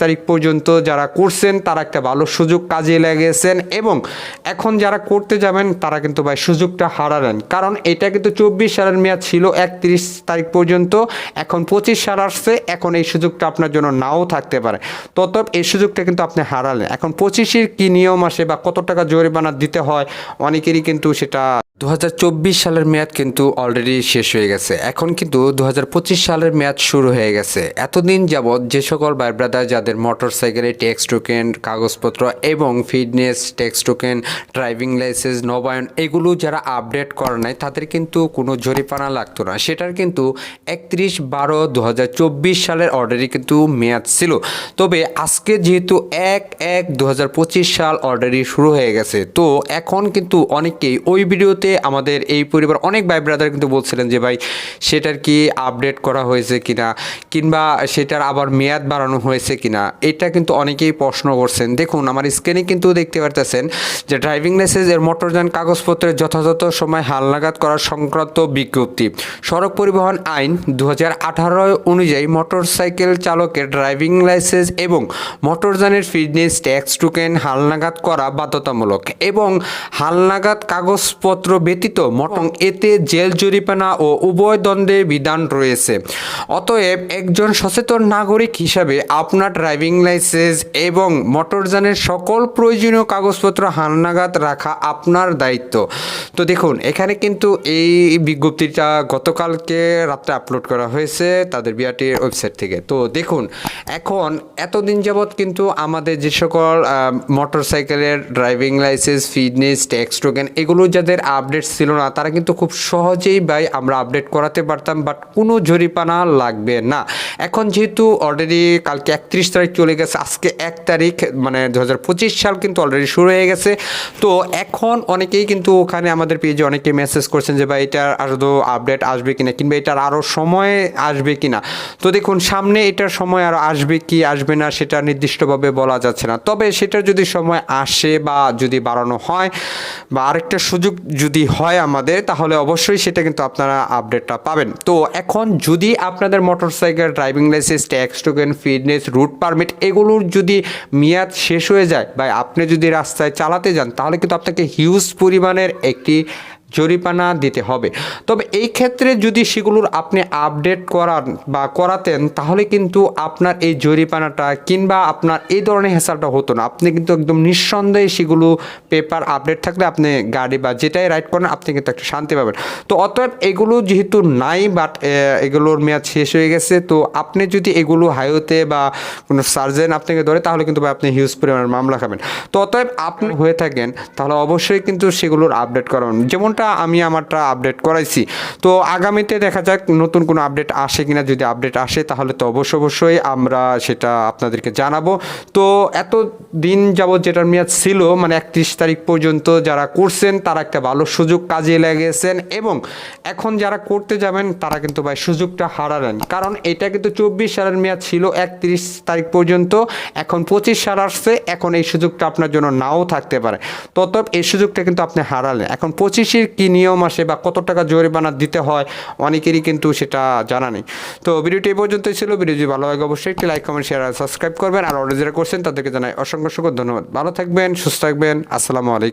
তারিখ পর্যন্ত যারা করছেন, তারা একটা ভালো সুযোগ কাজে লেগেছেন এবং এখন যারা করতে যাবেন, তারা কিন্তু ভাই সুযোগটা হারালেন। কারণ এটা কিন্তু চব্বিশ সালের মেয়াদ ছিল একত্রিশ তারিখ পর্যন্ত, এখন পঁচিশ সাল আসছে, এখন এই সুযোগটা আপনার জন্য নাও থাকতে পারে। তত এই সুযোগটা কিন্তু আপনি হারালেন। এখন পঁচিশের কি নিয়ম আসে বা কত টাকা জরিমানা দিতে হয়, অনেকেরই কিন্তু সেটা দু হাজার চব্বিশ সালের মেয়াদ কিন্তু অলরেডি শেষ হয়ে গেছে। এখন কিন্তু দু হাজার পঁচিশ সালের মেয়াদ শুরু হয়ে গেছে। এতদিন যাবৎ যে সকল ভাই ব্রাদার যাদের মোটর সাইকেলে ট্যাক্স টোকেন কাগজপত্র এবং fitness tax token driving licence নবায়ন এগুলো যারা আপডেট করে নাই, তাদের কিন্তু কোনো জরিপানা লাগতো না। সেটার কিন্তু একত্রিশ বারো দু সালের অর্ডারই কিন্তু মেয়াদ ছিল। তবে আজকে যেহেতু এক এক দু সাল অলরেডি শুরু হয়ে গেছে, তো এখন কিন্তু অনেকেই ওই ভিডিওতে আমাদের এই পরিবার অনেক ভাই ব্রাদার কিন্তু বলছিলেন যে, ভাই, সেটার কি আপডেট করা হয়েছে কিনা? কিংবা সেটার আবার মেয়াদ বাড়ানো হয়েছে কিনা? এটা কিন্তু অনেকেই প্রশ্ন করছেন। দেখুন, আমার স্ক্রিনে কিন্তু দেখতে পারতেছেন যে ড্রাইভিং লাইসেন্স এর মোটরযান কাগজপত্রের যথাযথ সময় হালনাগাদ করার সংক্রান্ত বিজ্ঞপ্তি। সড়ক পরিবহন আইন দু হাজার আঠারো অনুযায়ী মোটরসাইকেল চালকের ড্রাইভিং লাইসেন্স এবং মোটরযানের ফিটনেস ট্যাক্স টোকেন হালনাগাদ করা বাধ্যতামূলক এবং হালনাগাদ কাগজপত্র ব্যতীত মোটর এতে জেল জরিমানা ও উভয় দ্বন্দ্বের বিধান রয়েছে। অতএব একজন সচেতন নাগরিক হিসাবে আপনার ড্রাইভিং লাইসেন্স এবং মোটরযানের সকল প্রয়োজনীয় কাগজপত্র হালনাগাদ রাখা আপনার দায়িত্ব। তো দেখুন, এখানে কিন্তু এই বিজ্ঞপ্তিটা গতকালকে রাত্রে আপলোড করা হয়েছে তাদের বিআরটির ওয়েবসাইট থেকে। তো দেখুন, এখন এতদিন যাবৎ কিন্তু আমাদের যে সকল মোটর সাইকেলের driving licence, fitness, tax, token, এগুলো যাদের আপডেট ছিল না, তারা কিন্তু খুব সহজেই ভাই আমরা আপডেট করাতে পারতাম বাট কোনো জরিপানা লাগবে না। এখন যেহেতু অলরেডি কালকে একত্রিশ তারিখ চলে গেছে, আজকে এক তারিখ মানে দু হাজার পঁচিশ সাল কিন্তু অলরেডি শুরু হয়ে গেছে। তো এখন অনেকেই কিন্তু ওখানে আমাদের পেজে অনেকে মেসেজ করছেন যে ভাই, এটার আরও আপডেট আসবে কিনা, কিংবা এটার আরও সময় আসবে কিনা। তো দেখুন, সামনে এটার সময় আরও আসবে কি আসবে না, সেটা নির্দিষ্টভাবে বলা যাচ্ছে না। তবে সেটার যদি সময় আসে বা যদি বাড়ানো হয়, বা আরেকটা সুযোগ যদি হয় আমাদের, তাহলে অবশ্যই সেটা কিন্তু আপনারা আপডেটটা পাবেন। তো এখন যদি আপনাদের motorcycle driving licence tax token fitness route permit এগুলোর যদি মেয়াদ শেষ হয়ে যায় বা আপনি যদি রাস্তায় চালাতে যান, তাহলে কিন্তু আপনাকে হিউজ পরিমাণের একটি জরিমানা দিতে হবে। তবে এই ক্ষেত্রে যদি সেগুলোর আপনি আপডেট করান বা করাতেন, তাহলে কিন্তু আপনার এই জরিমানাটা কিংবা আপনার এই ধরনের হেসালটা হতো না। আপনি কিন্তু একদম নিঃসন্দেহে সেগুলো পেপার আপডেট থাকলে আপনি গাড়ি বা যেটাই রাইড করেন, আপনি কিন্তু একটা শান্তি পাবেন। তো অতএব এগুলো যেহেতু নাই বাট এগুলোর মেয়াদ শেষ হয়ে গেছে, তো আপনি যদি এগুলো হাইওয়েতে বা কোনো সার্জেন আপনাকে ধরে, তাহলে কিন্তু আপনি হিউজ পরিমাণের মামলা খাবেন। তো অতএব আপনি হয়ে থাকেন, তাহলে অবশ্যই কিন্তু সেগুলোর আপডেট করাবেন যেমনটা আমি আমারটা আপডেট করাইছি। তো আগামীতে দেখা যাক নতুন কোনো আপডেট আসে কিনা, যদি আপডেট আসে তাহলে তো অবশ্য অবশ্যই আমরা সেটা আপনাদেরকে জানাব। তো এত দিন যাবৎ যেটার মেয়াদ ছিল মানে একত্রিশ তারিখ পর্যন্ত যারা করছেন, তারা একটা ভালো সুযোগ কাজে লেগেছেন এবং এখন যারা করতে যাবেন, তারা কিন্তু ভাই সুযোগটা হারালেন। কারণ এটা কিন্তু চব্বিশ সালের মেয়াদ ছিল, একত্রিশ তারিখ পর্যন্ত। এখন পঁচিশ সাল আসছে, এখন এই সুযোগটা আপনার জন্য নাও থাকতে পারে। তত এই সুযোগটা কিন্তু আপনি হারালেন। এখন পঁচিশের কি নিয়ম আসে বা কত টাকা জরিমানা দিতে হয়, অনেকেরই কিন্তু সেটা জানা নেই। তো ভিডিওটি এই পর্যন্তই ছিল। ভিডিও যদি ভালো লাগে, অবশ্যই একটি লাইক, কমেন্ট, শেয়ার আর সাবস্ক্রাইব করবেন। আর অর্ডার যারা করছেন, তাদেরকে জানাই অসংখ্য অসংখ্য ধন্যবাদ। ভালো থাকবেন, সুস্থ থাকবেন। আসসালামু আলাইকুম।